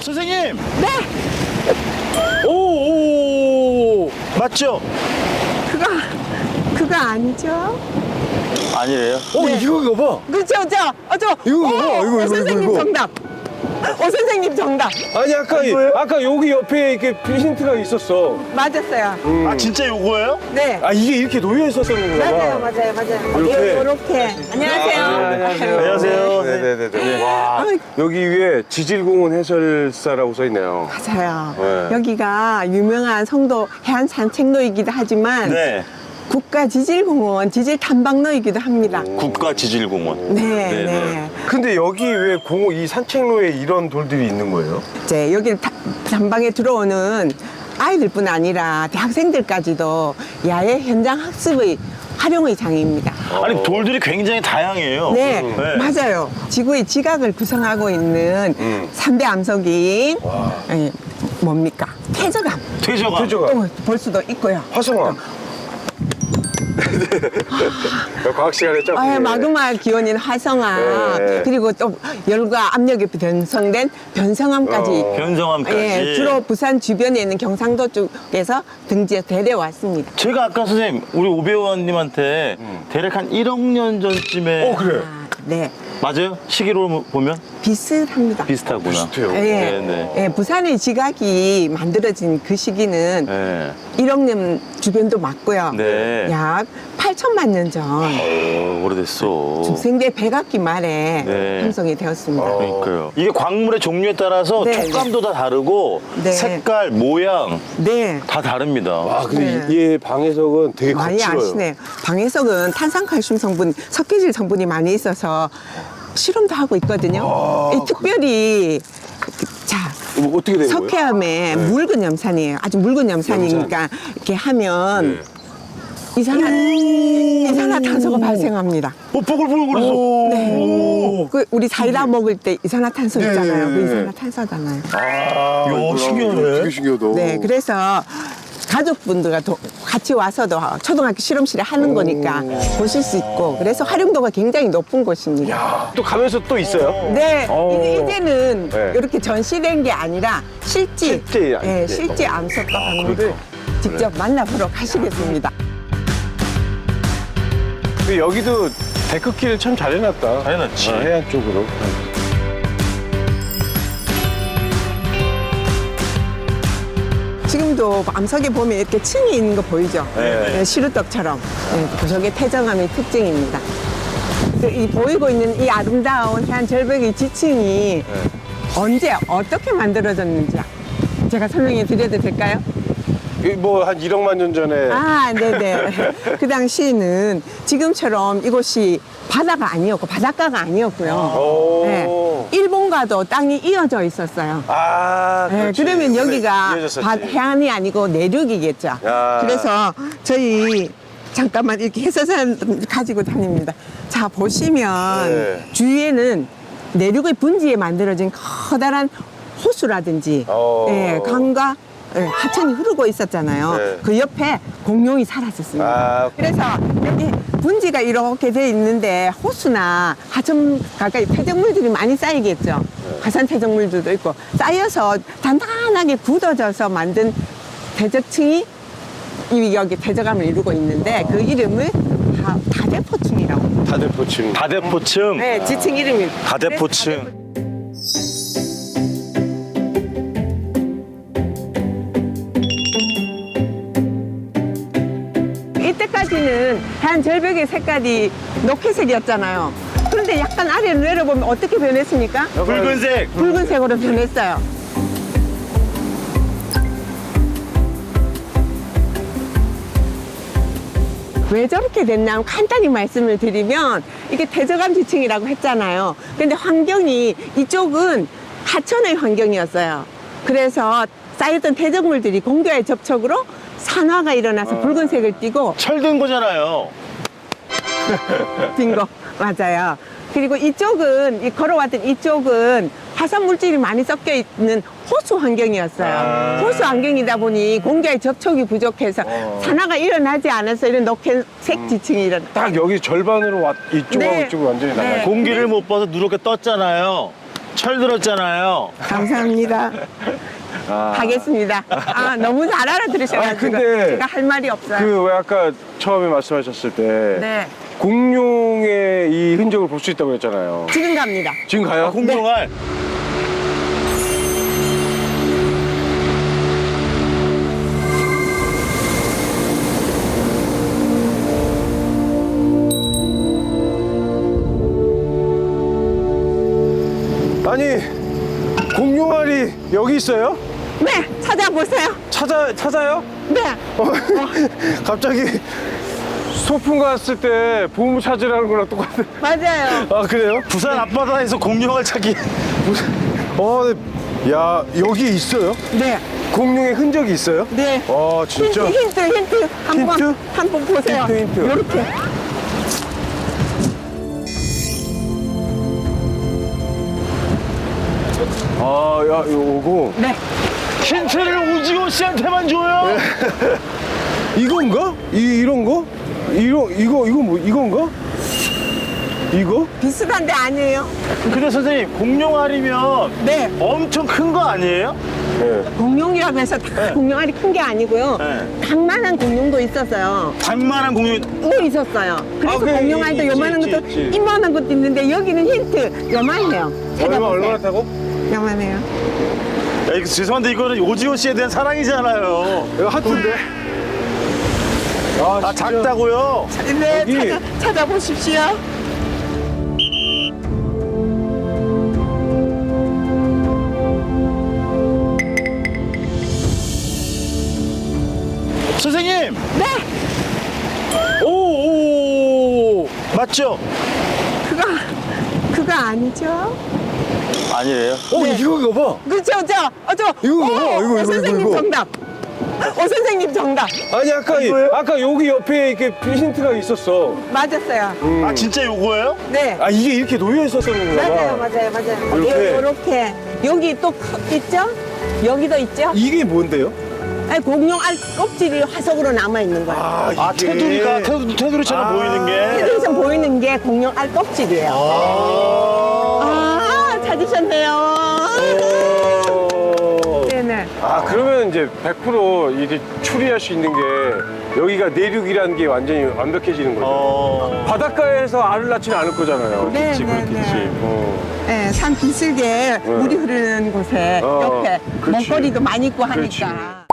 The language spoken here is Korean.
선생님 네, 오, 오 맞죠? 그거 그거 아니죠? 아니래요. 어, 네. 이거 봐. 그죠, 저, 어, 저. 이거, 어, 이거, 이거, 어, 이거, 선생님 이거. 정답. 어, 선생님 정답. 아니, 아까, 아까 여기 옆에 이렇게 힌트가 있었어. 맞았어요. 아 진짜 요거예요? 네. 아, 이게 이렇게 놓여 있었던 거구나. 맞아요, 맞아요, 맞아요. 이렇게. 이렇게. 안녕하세요. 안녕하세요. 네네네. 와, 아이. 여기 위에 지질공원 해설사라고 써 있네요. 맞아요. 네. 여기가 유명한 성도 해안 산책로이기도 하지만 네. 국가 지질공원 지질 탐방로이기도 합니다. 국가 지질공원. 네, 네네. 네. 근데 여기 왜 공원, 이 산책로에 이런 돌들이 있는 거예요? 이제 여기 타- 탐방에 들어오는 아이들뿐 아니라 대학생들까지도 야외 현장 학습의 활용의 장입니다. 아니 돌들이 굉장히 다양해요. 네, 네. 맞아요. 지구의 지각을 구성하고 있는 음. 삼대 암석이 예, 뭡니까? 퇴적암. 퇴저가. 퇴저가. 또볼 수도 있고요. 화성암. 과학 시간에 좀. 아, 마그마 기온인 화성암 네. 그리고 또 열과 압력이 변성된 변성암까지 어. 변성암까지. 예, 주로 부산 주변에 있는 경상도 쪽에서 등지에 데려왔습니다. 제가 아까 선생님 우리 오배우님한테 대략 한 1억 년 전쯤에 어, 그래. 아, 네, 맞아요? 시기로 보면 비슷합니다. 비슷하구나. 비슷해요. 예, 네네. 예, 부산의 지각이 만들어진 그 시기는 네. 1억 년 주변도 맞고요. 네. 약 8천만 년 전 어, 오래됐어. 중생대 백악기 말에 네. 형성이 되었습니다. 어. 그러니까요. 이게 광물의 종류에 따라서 네, 촉감도 다 다르고 네. 색깔, 모양 네. 다 다릅니다. 아, 근데 네. 이 방해석은 되게 많이 거칠어요. 아시네요. 방해석은 탄산칼슘 성분, 석회질 성분이 많이 있어서 실험도 하고 있거든요. 아, 이 특별히 자 뭐 어떻게 된 거예요? 석회암에 묽은 염산이에요. 아주 묽은 염산이니까 이렇게 하면 네. 이산화 이산화탄소가 발생합니다. 어, 뽀글뽀글거렸어. 네. 그 우리 사이다 먹을 때 이산화탄소 네, 있잖아요. 네, 그 네. 이산화탄소잖아요. 아, 이야, 신기하네. 되게 신기하다. 네, 그래서 가족분들과 도- 같이 와서도 초등학교 실험실에 하는 거니까 보실 수 있고 그래서 활용도가 굉장히 높은 곳입니다. 또 가면서 또 있어요? 네, 오. 이제, 이제는 네. 이렇게 전시된 게 아니라 실제, 실제 암- 예, 실제 암석과 박물을 직접 만나보러 가시겠습니다. 근데 여기도 데크길 참 잘 해놨다. 잘 해놨지. 어, 해안 쪽으로. 지금도 암석에 보면 이렇게 층이 있는 거 보이죠? 네. 네, 시루떡처럼. 네, 그 태정암의 특징입니다. 그이 보이고 있는 이 아름다운 해안 절벽의 지층이 언제 어떻게 만들어졌는지 제가 설명해 드려도 될까요? 뭐한 1억만 년 전에 아, 네네. 그 당시에는 지금처럼 이곳이 바다가 아니었고 바닷가가 아니었고요. 오. 네, 일본과도 땅이 이어져 있었어요. 아, 네, 그렇지. 그러면 여기가 이어졌었지. 바- 해안이 아니고 내륙이겠죠. 야. 그래서 저희 잠깐만 이렇게 해서선 가지고 다닙니다. 자, 보시면 네. 주위에는 내륙의 분지에 만들어진 커다란 호수라든지 어. 예, 강과 예, 하천이 흐르고 있었잖아요. 네. 그 옆에 공룡이 살았었습니다. 아. 그래서 여기 분지가 이렇게 돼 있는데 호수나 하천 가까이 퇴적물들이 많이 쌓이겠죠. 네. 화산 퇴적물들도 있고 쌓여서 단단하게 굳어져서 만든 대적층이 이 여기 대적암을 이루고 있는데 그 이름을 다, 다대포층이라고. 합니다. 다대포층. 다대포층. 네, 지층 이름이. 다대포층. 때까지는 해안 절벽의 색깔이 녹회색이었잖아요. 그런데 약간 아래로 내려보면 어떻게 변했습니까? 붉은색. 붉은색으로 변했어요. 왜 저렇게 됐나 하면 간단히 말씀을 드리면 이게 대저감 지층이라고 했잖아요. 근데 환경이 이쪽은 하천의 환경이었어요. 그래서 쌓였던 퇴적물들이 공기와의 접촉으로 산화가 일어나서 붉은색을 띠고 철든 거잖아요. 빙고 맞아요. 그리고 이쪽은 이 걸어왔던 이쪽은 화산 물질이 많이 섞여 있는 호수 환경이었어요. 아. 호수 환경이다 보니 공기와의 접촉이 부족해서 어. 산화가 일어나지 않아서 이런 녹회색 지층이 일어나. 딱 여기 절반으로 왔, 이쪽하고 네. 이쪽으로 완전히 나가요. 네. 공기를 못 봐서 누렇게 떴잖아요. 철 들었잖아요. 감사합니다. 아. 가겠습니다. 아, 너무 잘 알아들으셔가지고 아, 근데 제가 할 말이 없어요. 그 왜 아까 처음에 말씀하셨을 때 네. 공룡의 이 흔적을 볼 수 있다고 했잖아요. 지금 갑니다. 지금 가요? 아, 공룡알. 있어요? 네, 찾아보세요. 찾아 찾아요? 네. 어, 갑자기 소풍 갔을 때 보물 찾으라는 거랑 똑같은. 맞아요. 아 그래요? 부산 앞바다에서 공룡알 찾기. 어, 네. 야 여기 있어요? 네. 공룡의 흔적이 있어요? 네. 아 진짜? 힌트, 힌트, 힌트. 한 번, 힌트? 한 번 보세요. 힌트, 힌트. 이렇게. 아, 야, 요거 네. 힌트를 우지호 씨한테만 줘요. 이건가? 이 이런 거? 이런 이거 이거 뭐 이건가? 이거? 비슷한데 아니에요? 근데 선생님 공룡알이면 네. 엄청 큰 거 아니에요? 네. 공룡이라고 해서 다 공룡알이 큰 게 아니고요. 네. 강만한 공룡도 있었어요. 장만한 공룡이 또 있었어요. 그래서 아, 그래, 공룡알도 있지, 요만한 있지, 것도 있지. 이만한 것도 있는데 여기는 힌트 요만해요. 얼마 찾아보세요. 얼마나 타고? 요만해요. 야, 이거 죄송한데 이거는 오지호 씨에 대한 사랑이잖아요. 이거 하트인데. 아, 아 진짜. 작다고요? 네, 여기. 찾아, 찾아보십시오. 선생님. 네, 오, 오 맞죠? 그거 그거 아니죠? 아니래요. 어, 네. 이거 봐. 그죠, 저, 어, 저. 이거 오, 봐, 이거, 오 이거, 선생님 이거, 이거. 정답. 오 선생님 정답. 아니 아까 이- 이거예요? 아까 여기 옆에 이렇게 힌트가 있었어. 맞았어요. 아 진짜 요거예요? 네. 아 이게 이렇게 놓여 있었던 건가 맞아요, 봐. 맞아요, 맞아요. 이렇게? 이렇게 여기 또 크- 있죠? 여기도 있죠? 이게 뭔데요? 아니, 공룡 알 껍질이 화석으로 남아 있는 거예요. 아, 아 이게- 테두리가 테두, 테두리처럼 아. 보이는 게. 여기서 보이는 게 공룡 알 껍질이에요. 아. 아, 찾으셨네요. 어. 네네. 아 그러면 이제 100% 이제 추리할 수 있는 게 여기가 내륙이라는 게 완전히 완벽해지는 거죠. 어. 바닷가에서 알을 낳지는 않을 거잖아요. 네, 그렇겠지, 네, 그렇겠지. 네. 어. 네, 산 비슬게 물이 흐르는 곳에 어, 옆에 그치. 먹거리도 많이 있고. 하니까.